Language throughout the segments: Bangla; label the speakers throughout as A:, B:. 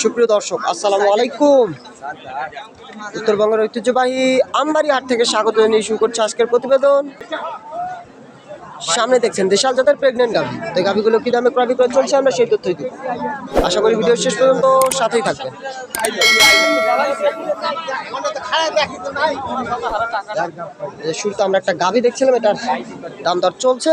A: সুপ্রিয় দর্শক, আসসালামু আলাইকুম। উত্তরবঙ্গের ঐতিহ্যবাহী আমবাড়ি হাট থেকে স্বাগত জানিয়ে শুরু করছে আজকের প্রতিবেদন। সামনে দেখছেন দেশাল জাতের প্রেগনেন্ট গাভি। তো গাভিগুলো কি দামে ক্রয় বিক্রয় চলছে আমরা সেই তথ্যই দিব। আশা করি ভিডিও শেষ পর্যন্ত সাথেই থাকবেন। শুরুতে আমরা একটা গাভি দেখছিলাম, এটার দাম দর চলছে।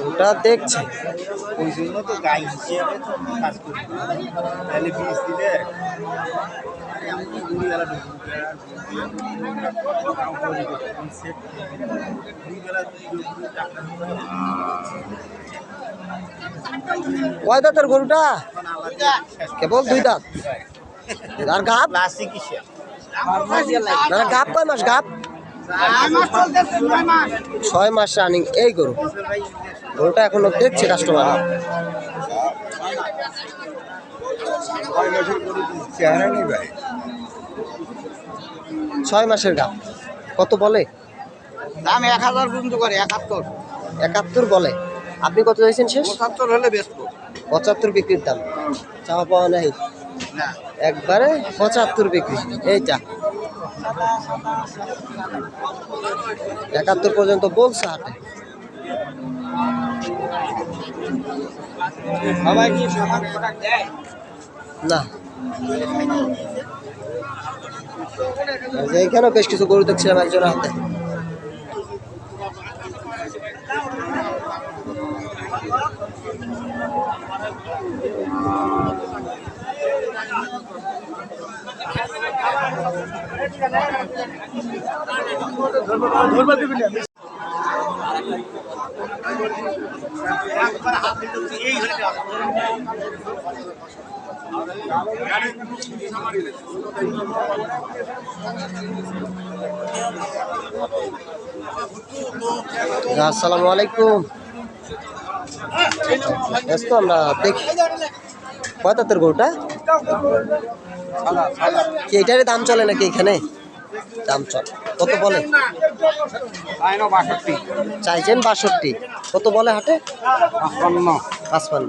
A: গরুটা দেখছে।
B: ওই জন্য তো গাই হিসেবে তো কাজ করি তাহলে বীজ দিলে
A: কয় দাঁতের গরুটা? কেবল দুই দাঁত। আর গাপ? না, গাপ কয় মাস গাপ? ছয় মাস রানিং এই গরু। গরুটা এখনও দেখছে কাস্টমার ছয় মাসের গাপ কত বলে?
B: দাম এক হাজার পর্যন্ত করে একাত্তর।
A: একাত্তর বলে। আপনি কত চাইছেন শেষ?
B: পঁচাত্তর হলে বেস্ট
A: পঁচাত্তর বিক্রির দাম। চাওয়া পাওয়া নাই। একবারে পঁচাত্তর বিক্রি। এইটা। একাত্তর পর্যন্ত বলছে হাটে
B: সবাই কি সমান প্রোডাক্ট দেয়?
A: না। এই যে এখানেও বেশ কিছু গরু দেখছিলাম একজনের হাতে। আসসালামু আলাইকুম। আমরা দেখি কয়তাতের গরুটা? কি এটারই দাম চলে নাকি এখানে? দাম চলে কত বলে? চাইছেন বাষট্টি। কত বলে হাটে?
B: পাঁচপান্ন।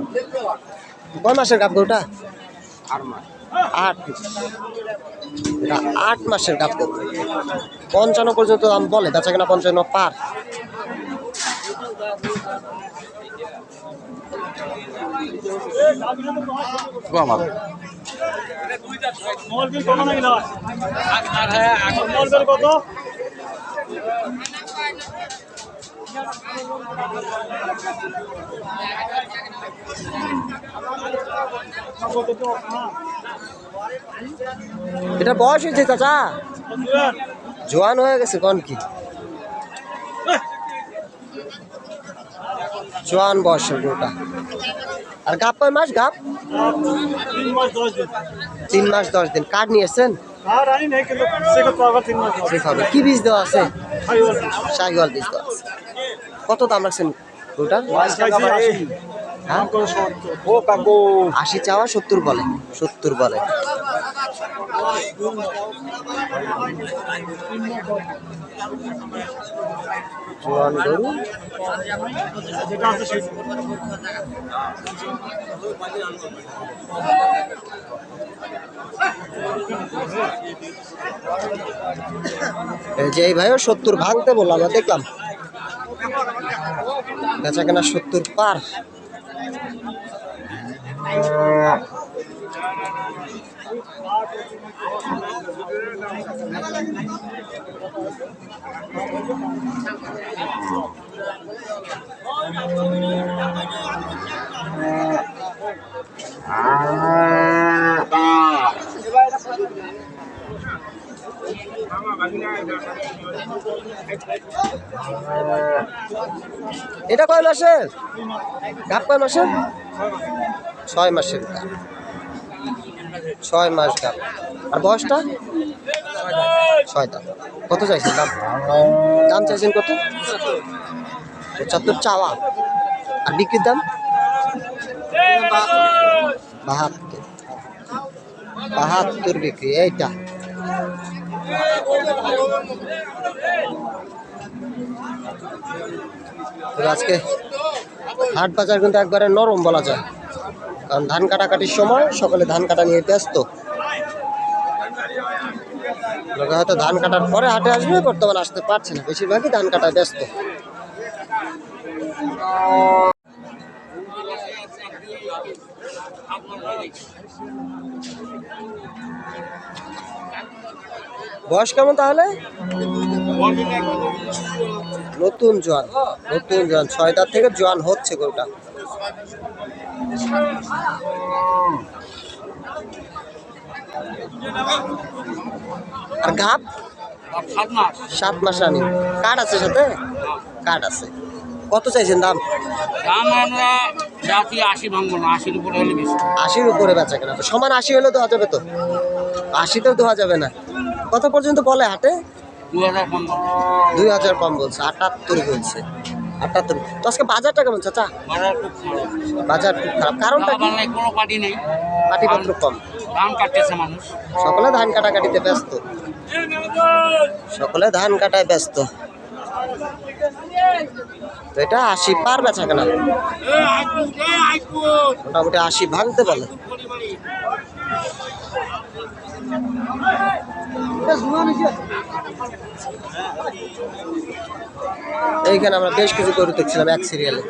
A: কয় মাসের গাপ গরুটা? আট আট মাসের গাপ গরু। পঞ্চান্ন পর্যন্ত দাম বলে। বেচা কেনা পঞ্চান্ন পার। এটা বয়স হয়েছে চাচা। জোয়ান হয়ে গেছে কোন কি? জোয়ান বয়সের গরুটা আর গাপ কয় মাস গাপ
C: তিন মাস দশ দিন।
A: কাঠ নিয়ে কি বীজ দেওয়া আছে? শাহিওয়াল বীজ দেওয়া আছে। কত দাম রাখছেন? গরুটার হ্যাঁ?
B: ও কাকু
A: আশি চাওয়া সত্তর বলে সত্তর বলে। জোয়ান যে এই ভাইও সত্তর ভাঙতে বললাম দেখলাম। বেচা কেনা সত্তর পার। এটা কয় মাসের? গাপ কয় মাসের? ছয় মাসের গাপ ছয় মাস গাপ আর বয়সটা? ছয় দাম কত চাইছেন দাম? দাম চাইছেন কত? পঁচাত্তর চাওয়া। আর বিক্রির দাম? বাহাত্তর। বাহাত্তর বিক্রি, এইটা। আজকে হাট বাজার কিন্তু একবারে নরম বলা যায়। কারণ ধান কাটাকাটির সময় সকলে ধান কাটা নিয়ে ব্যস্ত লোকে হয়তো ধান কাটার পরে হাটে আসবে, বর্তমানে আসতে পারছে না। বেশিরভাগই ধান কাটায় ব্যস্ত। বয়স কেমন তাহলে? নতুন জোয়ান নতুন জোয়ান। ছয় থেকে জোয়ান হচ্ছে গরুটা। আর গাপ
C: সাত মাস
A: রানি। কার্ড আছে সাথে? কার্ড আছে। কত চাইছেন দাম?
C: দাম আমরা জাতি আশি ভাঙবো না আশির উপরে হলে বেশি।
A: আশির উপরে বেচা কেনা তো। সমান আশি হলে দেওয়া যাবে তো। আশিতেও দেওয়া যাবে না। কত পর্যন্ত বলে হাটে? দুই হাজার কম বলছে আটাত্তর বলছে। আটাত্তর। তো আজকে বাজারটা কেমন চাচা?
C: বাজার খুব খারাপ
A: বাজার খারাপ। কারণটা
C: কোনো পার্টি নেই।
A: পাটিপত্র কম।
C: দাম কাটতেছে মানুষ।
A: সকলে ধান কাটাকাটিতে ব্যস্ত। সকলে ধান কাটায় ব্যস্ত। তো এটা আশি পার বেচা কেনা। মোটামুটি আশি ভাঙতে বলে এইখানে আমরা বেশ কিছু গরু দেখছিলাম এক সিরিয়ালে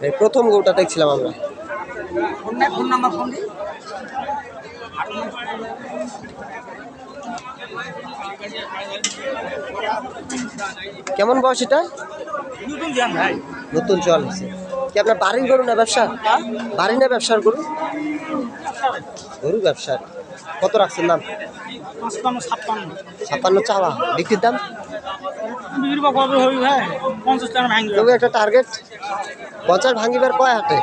A: এই প্রথম গরুটা দেখছিলাম আমরা। কেমন বয়স এটা?
C: নতুন
A: জল হয়েছে কি আপনার বাড়ির গরু না ব্যবসা? বাড়ি না ব্যবসার গরু? গরু ব্যবসার। কত রাখছেন দাম?
C: ছাপ্পান্ন
A: চাওয়া। বিক্রির দাম? তবু একটা টার্গেট পঞ্চাশ ভাঙিবার কয় হাটে।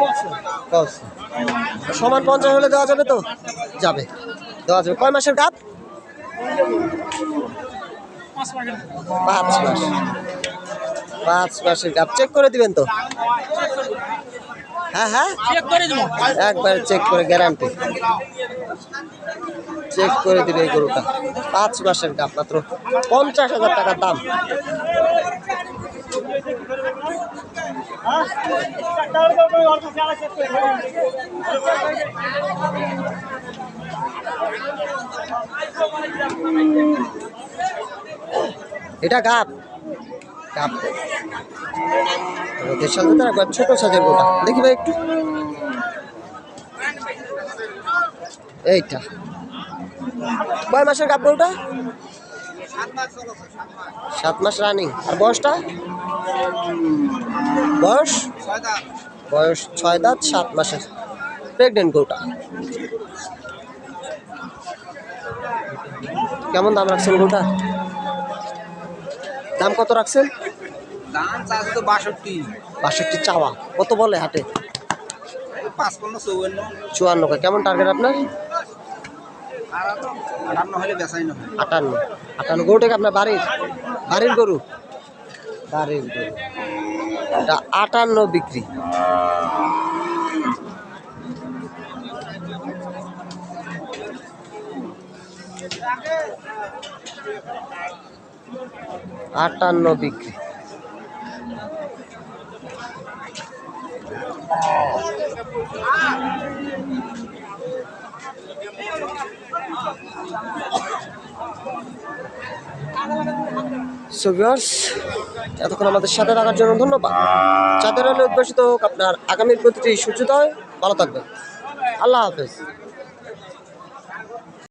A: সমান পঞ্চাশ হলে দেওয়া যাবে তো? যাবে। দেওয়া যাবে। কয় মাসের গাপ?
C: পাঁচ
A: পাঁচ মাসের গাপ। চেক করে দিবেন তো। হ্যাঁ হ্যাঁ।
C: চেক করে দেবো।
A: একবার চেক করে গ্যারান্টি চেক করে দিবে এই গরুটা। পাঁচ মাসের গাপ মাত্র। পঞ্চাশ হাজার টাকার দাম। এটা গাপ। গাপ। দেশাল জাতের একবার ছোট সাইজের গোটা দেখি ভাই একটু। এইটা। কয় মাসের গাপ গরুটা সাত মাস রানিং। আর বয়সটা? বয়স? বয়স ছয় দাঁত, সাত মাসের। প্রেগনেন্ট গরুটা। কেমন দাম রাখছেন গরুটা? দাম কত রাখছেন?
B: দাম চাষে তো বাষট্টি।
A: বাষট্টি চাওয়া। কত বলে হাটে?
B: পাঁচপান্ন চৌয়ান্ন।
A: চুয়ান্ন। কেমন টার্গেট আপনার?
B: আটান্ন হলে বেচাই না।
A: আটান্ন। আটান্ন গরুটা আপনার বাড়ির? বাড়ির গরু? বাড়ির গরু। এটা আটান্ন বিক্রি। আটান্ন বিক্রি। সো ভিউয়ার্স এতক্ষণ আমাদের সাথে থাকার জন্য ধন্যবাদ। চাঁদের আলো উদ্ভাসিত হোক, আপনার আগামীর প্রতিটি সূর্যোদয় ভালো থাকবেন। আল্লাহ হাফেজ।